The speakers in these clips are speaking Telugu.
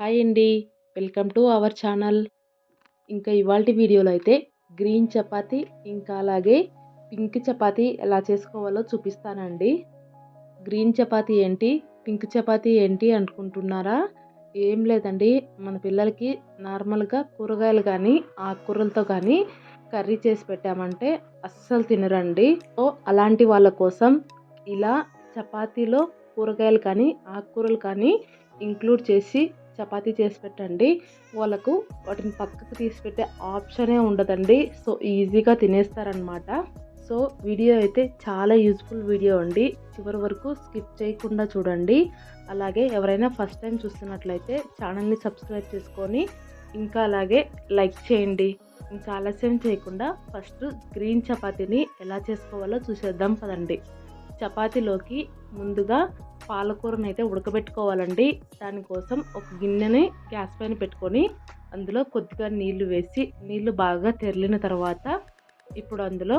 హాయ్ అండి. Welcome to our channel. ఇంకా ఇవాళ వీడియోలో అయితే గ్రీన్ చపాతి ఇంకా అలాగే పింక్ చపాతి ఎలా చేసుకోవాలో చూపిస్తానండి. గ్రీన్ చపాతి ఏంటి? పింక్ చపాతి ఏంటి అనుకుంటున్నారా? ఏం లేదండి. మన పిల్లలకి నార్మల్గా కూరగాయలు కానీ ఆకుకూరలతో కానీ కర్రీ చేసి పెట్టామంటే అస్సలు తినరండి. సో అలాంటి వాళ్ళ కోసం ఇలా చపాతీలో కూరగాయలు కానీ ఆకుకూరలు కానీ ఇంక్లూడ్ చేసి చపాతీ చేసి పెట్టండి. వాళ్ళకు వాటిని పక్కకు తీసి పెట్టే ఆప్షనే ఉండదండి. సో ఈజీగా తినేస్తారనమాట సో వీడియో అయితే చాలా యూజ్ఫుల్ వీడియో అండి. చివరి వరకు స్కిప్ చేయకుండా చూడండి. అలాగే ఎవరైనా ఫస్ట్ టైం చూస్తున్నట్లయితే ఛానల్ని సబ్స్క్రైబ్ చేసుకొని ఇంకా అలాగే లైక్ చేయండి. ఇంకా ఆలస్యం చేయకుండా ఫస్ట్ గ్రీన్ చపాతీని ఎలా చేసుకోవాలో చూసేద్దాం పదండి. చపాతీలోకి ముందుగా పాలకూరను అయితే ఉడకబెట్టుకోవాలండి. దానికోసం ఒక గిన్నెని గ్యాస్ పైన పెట్టుకొని అందులో కొద్దిగా నీళ్ళు వేసి నీళ్ళు బాగా తెరిలిన తర్వాత ఇప్పుడు అందులో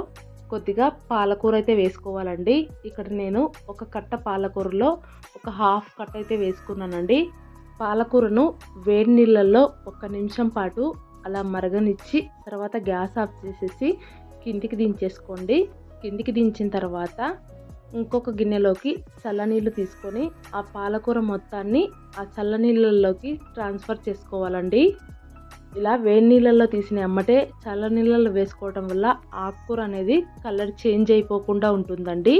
కొద్దిగా పాలకూర అయితే వేసుకోవాలండి. ఇక్కడ నేను ఒక కట్ట పాలకూరలో ఒక హాఫ్ కట్ట అయితే వేసుకున్నానండి. పాలకూరను వేడి నీళ్ళల్లో ఒక నిమిషం పాటు అలా మరగనిచ్చి తర్వాత గ్యాస్ ఆఫ్ చేసేసి కిందికి దించేసుకోండి. కిందికి దించిన తర్వాత ఇంకొక గిన్నెలోకి చల్లనీళ్ళు తీసుకొని ఆ పాలకూర మొత్తాన్ని ఆ చల్లనీళ్ళలోకి ట్రాన్స్ఫర్ చేసుకోవాలండి. ఇలా వేడి నీళ్ళల్లో తీసిన అమ్మటే చల్ల నీళ్ళల్లో వేసుకోవడం వల్ల ఆకుకూర అనేది కలర్ చేంజ్ అయిపోకుండా ఉంటుందండి.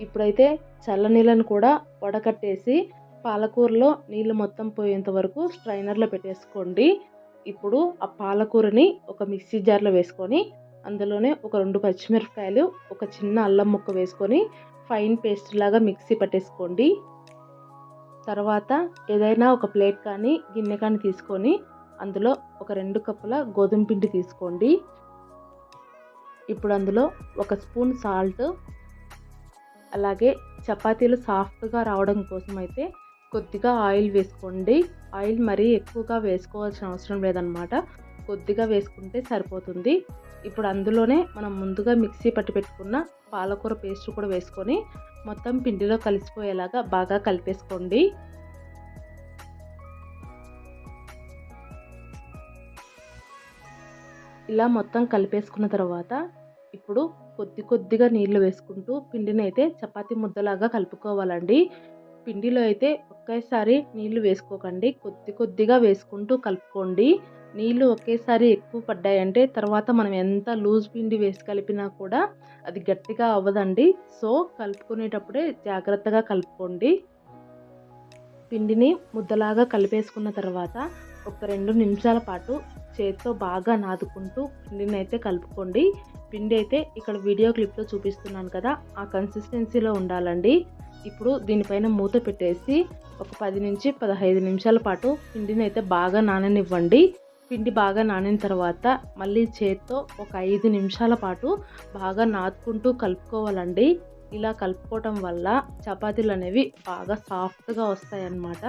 ఇప్పుడైతే చల్ల నీళ్ళను కూడా వడకట్టేసి పాలకూరలో నీళ్ళు మొత్తం పోయేంత వరకు స్ట్రైనర్లో పెట్టేసుకోండి. ఇప్పుడు ఆ పాలకూరని ఒక మిక్సీ జార్లో వేసుకొని అందులోనే ఒక రెండు పచ్చిమిరపకాయలు ఒక చిన్న అల్లం ముక్క వేసుకొని ఫైన్ పేస్ట్ లాగా మిక్సీ పట్టేసుకోండి. తర్వాత ఏదైనా ఒక ప్లేట్ కానీ గిన్నె కానీ తీసుకొని అందులో ఒక రెండు కప్పుల గోధుమ పిండి తీసుకోండి. ఇప్పుడు అందులో ఒక స్పూన్ సాల్ట్ అలాగే చపాతీలు సాఫ్ట్గా రావడం కోసం అయితే కొద్దిగా ఆయిల్ వేసుకోండి. ఆయిల్ మరీ ఎక్కువగా వేసుకోవాల్సిన అవసరం లేదనమాట కొద్దిగా వేసుకుంటే సరిపోతుంది. ఇప్పుడు అందులోనే మనం ముందుగా మిక్సీ పట్టి పెట్టుకున్న పాలకూర పేస్ట్ కూడా వేసుకొని మొత్తం పిండిలో కలిసిపోయేలాగా బాగా కలిపేసుకోండి. ఇలా మొత్తం కలిపేసుకున్న తర్వాత ఇప్పుడు కొద్ది కొద్దిగా నీళ్ళు వేసుకుంటూ పిండిని అయితే ముద్దలాగా కలుపుకోవాలండి. పిండిలో అయితే ఒకేసారి నీళ్ళు వేసుకోకండి. కొద్ది కొద్దిగా వేసుకుంటూ కలుపుకోండి. నీళ్ళు ఒకేసారి ఎక్కువ పడ్డాయంటే తర్వాత మనం ఎంత లూజ్ పిండి వేసి కలిపినా కూడా అది గట్టిగా అవ్వదండి. సో కలుపుకునేటప్పుడే జాగ్రత్తగా కలుపుకోండి. పిండిని ముద్దలాగా కలిపేసుకున్న తర్వాత ఒక రెండు నిమిషాల పాటు చేతితో బాగా నాదుకుంటూ పిండిని అయితే కలుపుకోండి. పిండి అయితే ఇక్కడ వీడియో క్లిప్లో చూపిస్తున్నాను కదా ఆ కన్సిస్టెన్సీలో ఉండాలండి. ఇప్పుడు దీనిపైన మూత పెట్టేసి ఒక పది నుంచి పదహైదు నిమిషాల పాటు పిండిని అయితే బాగా నాననివ్వండి. పిండి బాగా నానిన తర్వాత మళ్ళీ చేత్తో ఒక ఐదు నిమిషాల పాటు బాగా నాతుకుంటూ కలుపుకోవాలండి. ఇలా కలుపుకోవటం వల్ల చపాతీలు అనేవి బాగా సాఫ్ట్గా వస్తాయన్నమాట.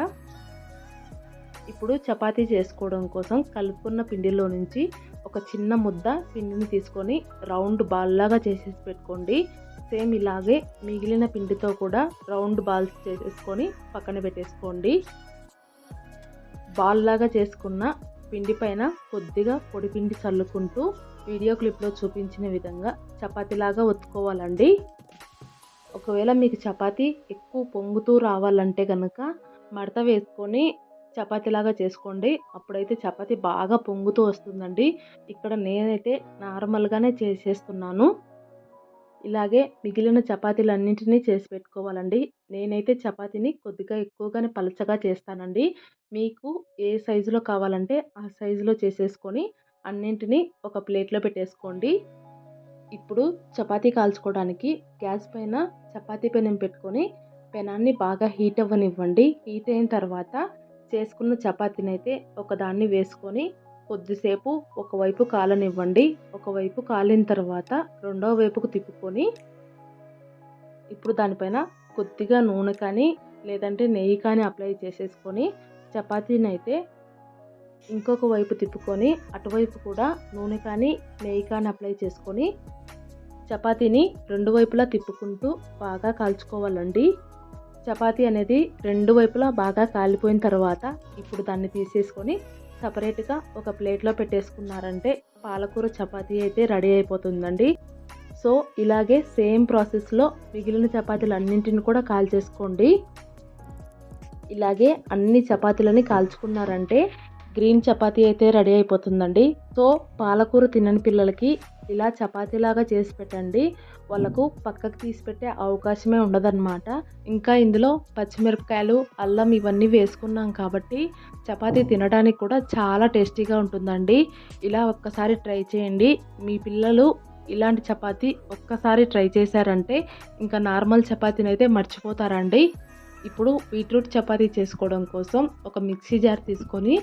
ఇప్పుడు చపాతీ చేసుకోవడం కోసం కలుపుకున్న పిండిలో నుంచి ఒక చిన్న ముద్ద పిండిని తీసుకొని రౌండ్ బాల్ లాగా చేసేసి పెట్టుకోండి. సేమ్ ఇలాగే మిగిలిన పిండితో కూడా రౌండ్ బాల్స్ చేసేసుకొని పక్కన పెట్టేసుకోండి. బాల్ లాగా చేసుకున్న పిండి పైన కొద్దిగా పొడి పిండి చల్లుకుంటూ వీడియో క్లిప్లో చూపించిన విధంగా చపాతీలాగా ఒత్తుకోవాలండి. ఒకవేళ మీకు చపాతీ ఎక్కువ పొంగుతూ రావాలంటే కనుక మడత వేసుకొని చపాతీలాగా చేసుకోండి. అప్పుడైతే చపాతీ బాగా పొంగుతూ వస్తుందండి. ఇక్కడ నేనైతే నార్మల్గానే చేసేస్తున్నాను. ఇలాగే మిగిలిన చపాతీలన్నింటినీ చేసి పెట్టుకోవాలండి. నేనైతే చపాతీని కొద్దిగా ఎక్కువగానే పలచగా చేస్తానండి. మీకు ఏ సైజులో కావాలంటే ఆ సైజులో చేసేసుకొని అన్నింటినీ ఒక ప్లేట్లో పెట్టేసుకోండి. ఇప్పుడు చపాతీ కాల్చుకోవడానికి గ్యాస్ పైన చపాతీ పెనం పెట్టుకొని పెనాన్ని బాగా హీట్ అవ్వనివ్వండి. హీట్ అయిన తర్వాత చేసుకున్న చపాతీని అయితే ఒకదాన్ని వేసుకొని కొద్దిసేపు ఒకవైపు కాలనివ్వండి ఒకవైపు కాలిన తర్వాత రెండవ వైపుకు తిప్పుకొని ఇప్పుడు దానిపైన కొద్దిగా నూనె కానీ లేదంటే నెయ్యి కానీ అప్లై చేసేసుకొని చపాతీని అయితే ఇంకొక వైపు తిప్పుకొని అటువైపు కూడా నూనె కానీ నెయ్యి కానీ అప్లై చేసుకొని చపాతీని రెండు వైపులా తిప్పుకుంటూ బాగా కాల్చుకోవాలండి. చపాతీ అనేది రెండు వైపులా బాగా కాలిపోయిన తర్వాత ఇప్పుడు దాన్ని తీసేసుకొని సపరేట్గా ఒక ప్లేట్లో పెట్టేసుకున్నారంటే పాలకూర చపాతీ అయితే రెడీ అయిపోతుందండి. సో ఇలాగే సేమ్ ప్రాసెస్లో మిగిలిన చపాతీలు అన్నింటిని కూడా కాల్చేసుకోండి. ఇలాగే అన్ని చపాతీలని కాల్చుకున్నారంటే గ్రీన్ చపాతీ అయితే రెడీ అయిపోతుందండి. సో పాలకూర తినని పిల్లలకి ఇలా చపాతీలాగా చేసి పెట్టండి. వాళ్ళకు పక్కకు తీసి పెట్టే అవకాశమే ఉండదన్నమాట. ఇంకా ఇందులో పచ్చిమిరపకాయలు అల్లం ఇవన్నీ వేసుకున్నాం కాబట్టి చపాతీ తినడానికి కూడా చాలా టేస్టీగా ఉంటుందండి. ఇలా ఒక్కసారి ట్రై చేయండి. మీ పిల్లలు ఇలాంటి చపాతీ ఒక్కసారి ట్రై చేశారంటే ఇంకా నార్మల్ చపాతీని అయితే మర్చిపోతారండి. ఇప్పుడు బీట్రూట్ చపాతీ చేసుకోవడం కోసం ఒక మిక్సీ జార్ తీసుకొని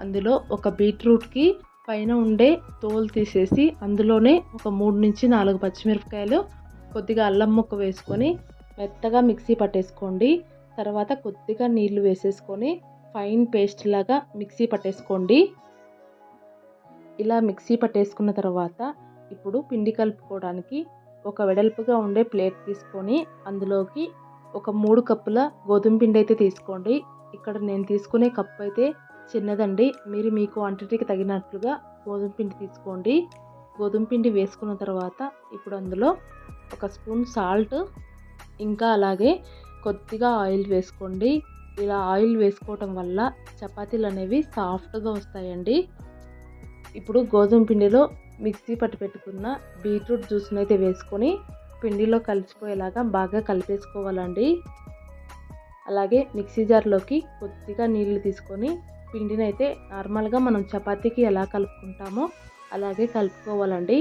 అందులో ఒక బీట్రూట్కి పైన ఉండే తోలు తీసేసి అందులోనే ఒక మూడు నుంచి నాలుగు పచ్చిమిరపకాయలు కొద్దిగా అల్లం ముక్క వేసుకొని మెత్తగా మిక్సీ పట్టేసుకోండి. తర్వాత కొద్దిగా నీళ్ళు వేసేసుకొని ఫైన్ పేస్ట్ లాగా మిక్సీ పట్టేసుకోండి. ఇలా మిక్సీ పట్టేసుకున్న తర్వాత ఇప్పుడు పిండి కలుపుకోవడానికి ఒక వెడల్పుగా ఉండే ప్లేట్ తీసుకొని అందులోకి ఒక మూడు కప్పుల గోధుమ పిండి అయితే తీసుకోండి. ఇక్కడ నేను తీసుకునే కప్పు అయితే చిన్నదండి. మీరు మీ క్వాంటిటీకి తగినట్లుగా గోధుమ పిండి తీసుకోండి. గోధుమ పిండి వేసుకున్న తర్వాత ఇప్పుడు అందులో ఒక స్పూన్ సాల్ట్ ఇంకా అలాగే కొద్దిగా ఆయిల్ వేసుకోండి. ఇలా ఆయిల్ వేసుకోవటం వల్ల చపాతీలు అనేవి సాఫ్ట్గా వస్తాయండి. ఇప్పుడు గోధుమ పిండిలో మిక్సీ పట్టు పెట్టుకున్న బీట్రూట్ జ్యూస్ని అయితే వేసుకొని పిండిలో కలిసిపోయేలాగా బాగా కలిపేసుకోవాలండి. అలాగే మిక్సీ జార్లోకి కొద్దిగా నీళ్ళు తీసుకొని పిండిని అయితే నార్మల్గా మనం చపాతీకి ఎలా కలుపుకుంటామో అలాగే కలుపుకోవాలండి.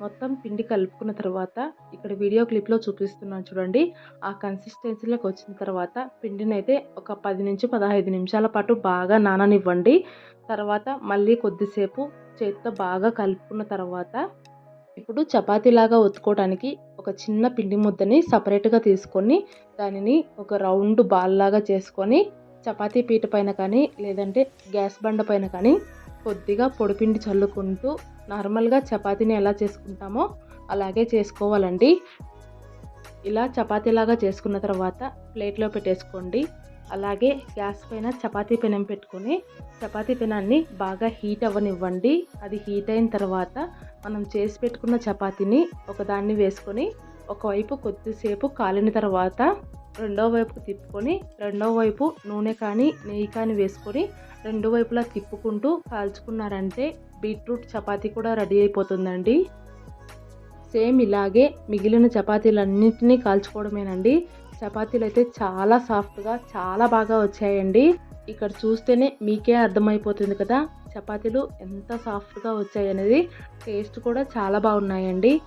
మొత్తం పిండి కలుపుకున్న తర్వాత ఇక్కడ వీడియో క్లిప్లో చూపిస్తున్నాను చూడండి. ఆ కన్సిస్టెన్సీలోకి వచ్చిన తర్వాత పిండిని అయితే ఒక పది నుంచి పదహైదు నిమిషాల పాటు బాగా నాననివ్వండి. తర్వాత మళ్ళీ కొద్దిసేపు చేతితో బాగా కలుపుకున్న తర్వాత ఇప్పుడు చపాతీలాగా ఒత్తుకోవడానికి ఒక చిన్న పిండి ముద్దని సపరేట్గా తీసుకొని దానిని ఒక రౌండ్ బాల్ లాగా చేసుకొని చపాతీ పీట పైన కానీ లేదంటే గ్యాస్ బండ పైన కానీ కొద్దిగా పొడిపిండి చల్లుకుంటూ నార్మల్గా చపాతీని ఎలా చేసుకుంటామో అలాగే చేసుకోవాలండి. ఇలా చపాతీలాగా చేసుకున్న తర్వాత ప్లేట్లో పెట్టేసుకోండి. అలాగే గ్యాస్ పైన చపాతీ పెనం పెట్టుకొని చపాతీ పెనాన్ని బాగా హీట్ అవ్వనివ్వండి. అది హీట్ అయిన తర్వాత మనం చేసి పెట్టుకున్న చపాతీని ఒకదాన్ని వేసుకొని ఒకవైపు కొద్దిసేపు కాలిన తర్వాత రెండో వైపు తిప్పుకొని రెండో వైపు నూనె కానీ నెయ్యి కానీ వేసుకొని రెండు వైపులా తిప్పుకుంటూ కాల్చుకున్నారంటే బీట్రూట్ చపాతీ కూడా రెడీ అయిపోతుందండి. సేమ్ ఇలాగే మిగిలిన చపాతీలన్నింటినీ కాల్చుకోవడమేనండి. చపాతీలు అయితే చాలా సాఫ్ట్గా చాలా బాగా వచ్చాయండి. ఇక్కడ చూస్తేనే మీకే అర్థమైపోతుంది కదా చపాతీలు ఎంత సాఫ్ట్గా వచ్చాయనేది. టేస్ట్ కూడా చాలా బాగున్నాయండి.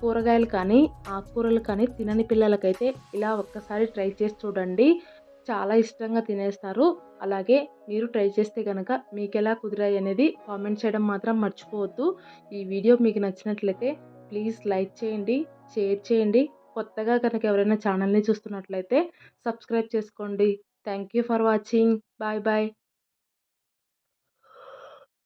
కూరగాయలు కానీ ఆకుకూరలు కానీ తినని పిల్లలకైతే ఇలా ఒక్కసారి ట్రై చేసి చూడండి. చాలా ఇష్టంగా తినేస్తారు. అలాగే మీరు ట్రై చేస్తే కనుక మీకు ఎలా కుదిరాయి అనేది కామెంట్ చేయడం మాత్రం మర్చిపోవద్దు. ఈ వీడియో మీకు నచ్చినట్లయితే ప్లీజ్ లైక్ చేయండి షేర్ చేయండి. కొత్తగా కనుక ఎవరైనా ఛానల్ని చూస్తున్నట్లయితే సబ్స్క్రైబ్ చేసుకోండి. Thank you for watching. Bye bye.